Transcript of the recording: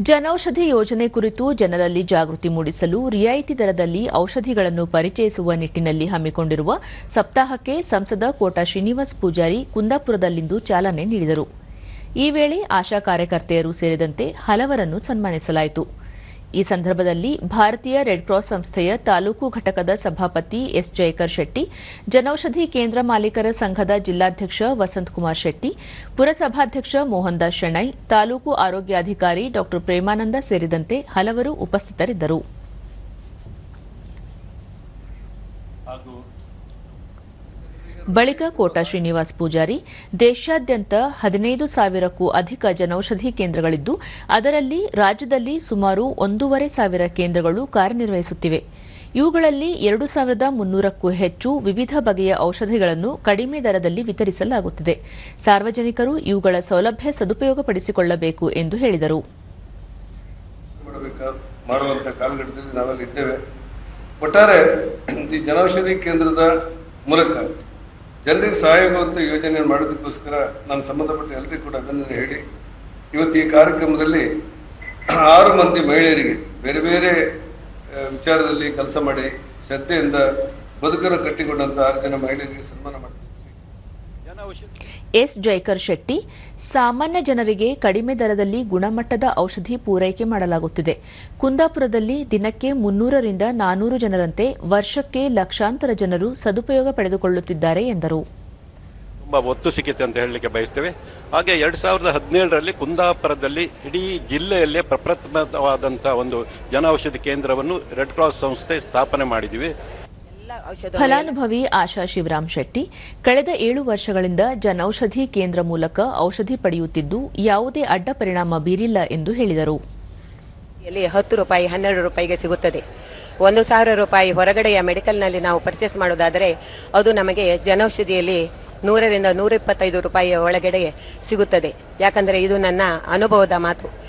ಜನೌಷಧಿ ಯೋಜನೆ ಕುರಿತು ಜನರಲ್ಲಿ ಜಾಗೃತಿ ಮೂಡಿಸಲು ರಿಯಾಯಿತಿ ದರದಲ್ಲಿ ಔಷಧಿಗಳನ್ನು ಪರಿಚಯಿಸುವ ನಿಟ್ಟಿನಲ್ಲಿ ಹಮ್ಮಿಕೊಂಡಿರುವ ಸಪ್ತಾಹಕ್ಕೆ ಸಂಸದ ಕೋಟಾ ಶ್ರೀನಿವಾಸ್ ಪೂಜಾರಿ ಕುಂದಾಪುರದಲ್ಲಿಂದು ಚಾಲನೆ ನೀಡಿದರು. ಈ ವೇಳೆ ಆಶಾ ಕಾರ್ಯಕರ್ತೆಯರು ಸೇರಿದಂತೆ ಹಲವರನ್ನು ಸನ್ಮಾನಿಸಲಾಯಿತು. ಈ ಸಂದರ್ಭದಲ್ಲಿ ಭಾರತೀಯ ರೆಡ್ ಕ್ರಾಸ್ ಸಂಸ್ಥೆಯ ತಾಲೂಕು ಘಟಕದ ಸಭಾಪತಿ ಎಸ್ ಜಯಕರ್ ಶೆಟ್ಟಿ, ಜನೌಷಧಿ ಕೇಂದ್ರ ಮಾಲೀಕರ ಸಂಘದ ಜಿಲ್ಲಾಧ್ಯಕ್ಷ ವಸಂತಕುಮಾರ್ ಶೆಟ್ಟಿ, ಪುರಸಭಾಧ್ಯಕ್ಷ ಮೋಹನ್ ದಾಸ್ ಶೆಣೈ, ತಾಲೂಕು ಆರೋಗ್ಯಾಧಿಕಾರಿ ಡಾ ಪ್ರೇಮಾನಂದ ಸೇರಿದಂತೆ ಹಲವರು ಉಪಸ್ಥಿತರಿದ್ದರು. ಬಳಿಕ ಕೋಟಾ ಶ್ರೀನಿವಾಸ್ ಪೂಜಾರಿ, ದೇಶಾದ್ಯಂತ ಹದಿನೈದು ಸಾವಿರಕ್ಕೂ ಅಧಿಕ ಜನೌಷಧಿ ಕೇಂದ್ರಗಳಿದ್ದು, ಅದರಲ್ಲಿ ರಾಜ್ಯದಲ್ಲಿ ಸುಮಾರು ಒಂದೂವರೆ ಸಾವಿರ ಕೇಂದ್ರಗಳು ಕಾರ್ಯನಿರ್ವಹಿಸುತ್ತಿವೆ. ಇವುಗಳಲ್ಲಿ ಎರಡು ಸಾವಿರದ ಮುನ್ನೂರಕ್ಕೂ ಹೆಚ್ಚು ವಿವಿಧ ಬಗೆಯ ಔಷಧಿಗಳನ್ನು ಕಡಿಮೆ ದರದಲ್ಲಿ ವಿತರಿಸಲಾಗುತ್ತಿದೆ. ಸಾರ್ವಜನಿಕರು ಇವುಗಳ ಸೌಲಭ್ಯ ಸದುಪಯೋಗಪಡಿಸಿಕೊಳ್ಳಬೇಕು ಎಂದು ಹೇಳಿದರು. ಒಟ್ಟಾರೆ ಈ ಜನೌಷಧಿ ಕೇಂದ್ರದ ಮೂಲಕ ಜನರಿಗೆ ಸಹಾಯವಾಗುವಂಥ ಯೋಜನೆ ಮಾಡೋದಕ್ಕೋಸ್ಕರ ನಾನು ಸಂಬಂಧಪಟ್ಟ ಎಲ್ಲರಿಗೂ ಕೂಡ ಅಭಿನಂದನೆ ಹೇಳಿ, ಇವತ್ತು ಈ ಕಾರ್ಯಕ್ರಮದಲ್ಲಿ ಆರು ಮಂದಿ ಮಹಿಳೆಯರಿಗೆ ಬೇರೆ ಬೇರೆ ವಿಚಾರದಲ್ಲಿ ಕೆಲಸ ಮಾಡಿ, ಶ್ರದ್ಧೆಯಿಂದ ಬದುಕನ್ನು ಕಟ್ಟಿಕೊಂಡಂಥ ಆರು ಜನ ಮಹಿಳೆಯರಿಗೆ ಸನ್ಮಾನ ಮಾಡ್ತೀನಿ. ಎಸ್ ಜೈಕರ್ ಶೆಟ್ಟಿ, ಸಾಮಾನ್ಯ ಜನರಿಗೆ ಕಡಿಮೆ ದರದಲ್ಲಿ ಗುಣಮಟ್ಟದ ಔಷಧಿ ಪೂರೈಕೆ ಮಾಡಲಾಗುತ್ತಿದೆ. ಕುಂದಾಪುರದಲ್ಲಿ ದಿನಕ್ಕೆ ಮುನ್ನೂರರಿಂದ ನಾನೂರು ಜನರಂತೆ ವರ್ಷಕ್ಕೆ ಲಕ್ಷಾಂತರ ಜನರು ಸದುಪಯೋಗ ಪಡೆದುಕೊಳ್ಳುತ್ತಿದ್ದಾರೆ ಎಂದರು. ತುಂಬ ಒತ್ತು ಸಿಕ್ಕಿತು ಅಂತ ಹೇಳಲಿಕ್ಕೆ ಬಯಸ್ತೇವೆ. ಹಾಗೆ ಎರಡು ಸಾವಿರದ ಹದಿನೇಳರಲ್ಲಿ ಕುಂದಾಪುರದಲ್ಲಿ ಇಡೀ ಜಿಲ್ಲೆಯಲ್ಲೇ ಪ್ರಪ್ರಥಮವಾದಂಥ ಒಂದು ಜನೌಷಧಿ ಕೇಂದ್ರವನ್ನು ರೆಡ್ ಕ್ರಾಸ್ ಸಂಸ್ಥೆ ಸ್ಥಾಪನೆ ಮಾಡಿದ್ದೀವಿ. ಫಲಾನುಭವಿ ಆಶಾ ಶಿವರಾಮ್ ಶೆಟ್ಟಿ ಕಳೆದ ಏಳು ವರ್ಷಗಳಿಂದ ಜನೌಷಧಿ ಕೇಂದ್ರ ಮೂಲಕ ಔಷಧಿ ಪಡೆಯುತ್ತಿದ್ದು ಯಾವುದೇ ಅಡ್ಡ ಪರಿಣಾಮ ಬೀರಿಲ್ಲ ಎಂದು ಹೇಳಿದರು. ಹತ್ತು ರೂಪಾಯಿ ಹನ್ನೆರಡು ರೂಪಾಯಿಗೆ ಸಿಗುತ್ತದೆ. ಒಂದು ಸಾವಿರ ರೂಪಾಯಿ ಹೊರಗಡೆಯ ಮೆಡಿಕಲ್ನಲ್ಲಿ ನಾವು ಪರ್ಚೇಸ್ ಮಾಡೋದಾದರೆ ಅದು ನಮಗೆ ಜನೌಷಧಿಯಲ್ಲಿ ನೂರರಿಂದ ನೂರ ಇಪ್ಪತ್ತೈದು ರೂಪಾಯಿಯ ಒಳಗಡೆ ಸಿಗುತ್ತದೆ. ಯಾಕಂದರೆ ಇದು ನನ್ನ ಅನುಭವದ ಮಾತು.